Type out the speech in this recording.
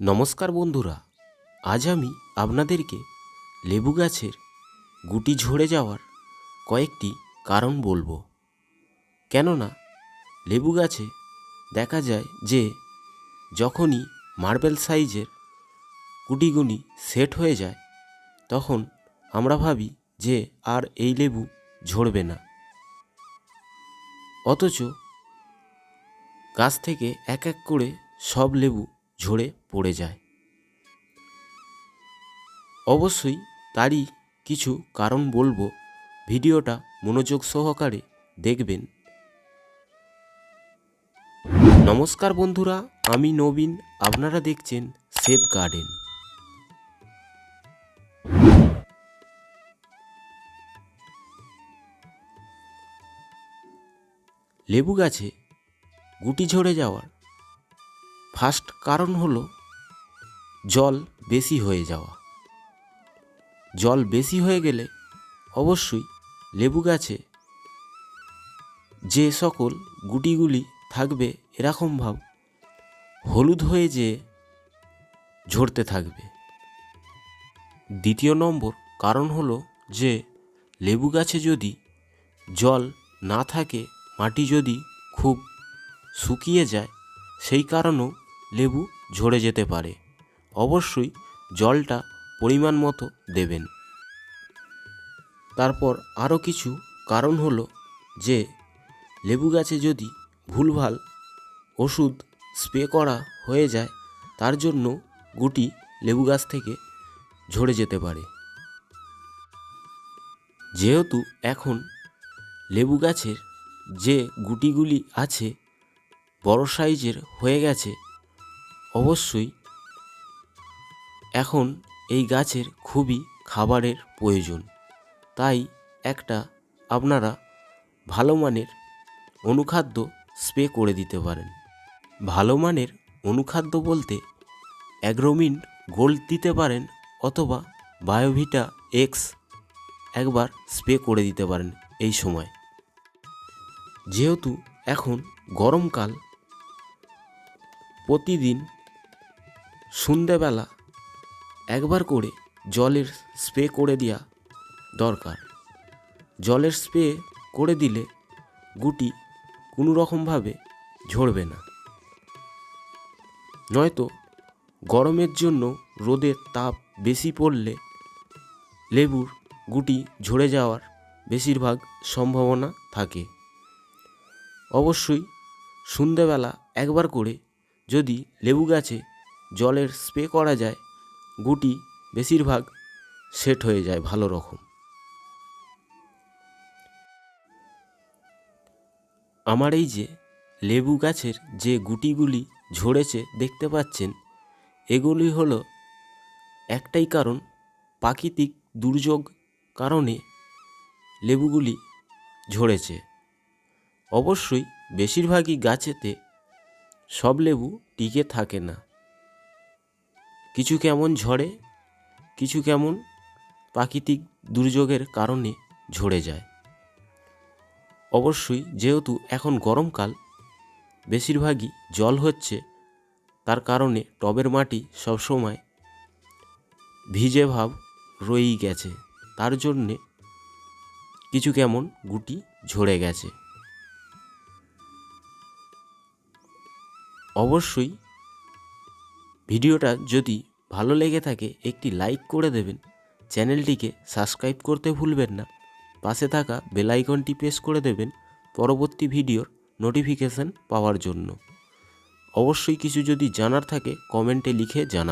নমস্কার বন্ধুরা, আজ আমি আপনাদেরকে লেবু গাছের গুটি ঝরে যাওয়ার কয়েকটি কারণ বলব। কেননা, লেবু গাছে দেখা যায় যে যখনই মার্বেল সাইজের গুটিগুলি সেট হয়ে যায়, তখন আমরা ভাবি যে আর এই লেবু ঝরবে না। অথচ গাছ থেকে এক এক করে সব লেবু ঝরে পড়ে যায়। অবশ্যই তারই কিছু কারণ বলব, ভিডিওটা মনোযোগ সহকারে দেখবেন। নমস্কার বন্ধুরা, আমি নবীন, আপনারা দেখছেন সেফ গার্ডেন। লেবু গাছে গুটি ঝরে যাওয়ার ফার্স্ট কারণ হলো জল বেশি হয়ে যাওয়া। জল বেশি হয়ে গেলে অবশ্যই লেবু গাছে যে সকল গুটিগুলি থাকবে এরকম ভাব হলুদ হয়ে যে ঝরতে থাকবে। দ্বিতীয় নম্বর কারণ হলো যে লেবু গাছে যদি জল না থাকে, মাটি যদি খুব শুকিয়ে যায়, সেই কারণেও লেবু ঝরে যেতে পারে। অবশ্যই জলটা পরিমাণ মতো দেবেন। তারপর আরও কিছু কারণ হলো যে, লেবু গাছে যদি ভুলভাল ওষুধ স্প্রে করা হয়ে যায়, তার জন্য গুটি লেবু গাছ থেকে ঝরে যেতে পারে। যেহেতু এখন লেবু গাছের যে গুটিগুলি আছে, বড় সাইজের হয়ে গেছে অবশ্যই এখন এই গাছের খুবই খাবারের প্রয়োজন। তাই একটা আপনারা ভালো মানের অনুখাদ্য স্প্রে করে দিতে পারেন। ভালো মানের অনুখাদ্য বলতে অ্যাগ্রোমিন গোল্ড দিতে পারেন অথবা বায়োভিটা এক্স একবার স্প্রে করে দিতে পারেন এই সময়। যেহেতু এখন গরমকাল, প্রতিদিন সন্ধ্যেবেলা একবার করে জলের স্প্রে করে দেওয়া দরকার। জলের স্প্রে করে দিলে গুটি কোনো রকমভাবে ঝরবে না। নয়তো গরমের জন্য রোদের তাপ বেশি পড়লে লেবুর গুটি ঝরে যাওয়ার বেশিরভাগ সম্ভাবনা থাকে। অবশ্যই সন্ধ্যেবেলা একবার করে যদি লেবু গাছে জলের স্প্রে করা যায়, গুটি বেশিরভাগ সেট হয়ে যায় ভালো রকম। আমার এই যে লেবু গাছের যে গুটিগুলি ঝরেছে দেখতে পাচ্ছেন, এগুলি হলো একটাই কারণ, প্রাকৃতিক দুর্যোগ কারণে লেবুগুলি ঝরেছে। অবশ্যই বেশিরভাগই গাছেতে সব লেবু টিকে থাকে না। কিছু কেমন ঝরে কিছু কেমন প্রাকৃতিক দুর্যোগের কারণে ঝরে যায়। অবশ্যই যেহেতু এখন গরমকাল, বেশিরভাগই জল হচ্ছে, তার কারণে টবের মাটি সবসময় ভিজে ভাব রয়েই গেছে। তার জন্যে কিছু কেমন গুটি ঝরে গেছে। অবশ্যই ভিডিওটা যদি ভালো লেগে থাকে, একটি লাইক করে দেবেন। চ্যানেলটিকে সাবস্ক্রাইব করতে ভুলবেন না। পাশে থাকা বেল আইকনটি প্রেস করে দেবেন পরবর্তী ভিডিওর নোটিফিকেশান পাওয়ার জন্য। অবশ্যই কিছু যদি জানার থাকে, কমেন্টে লিখে জানাবেন।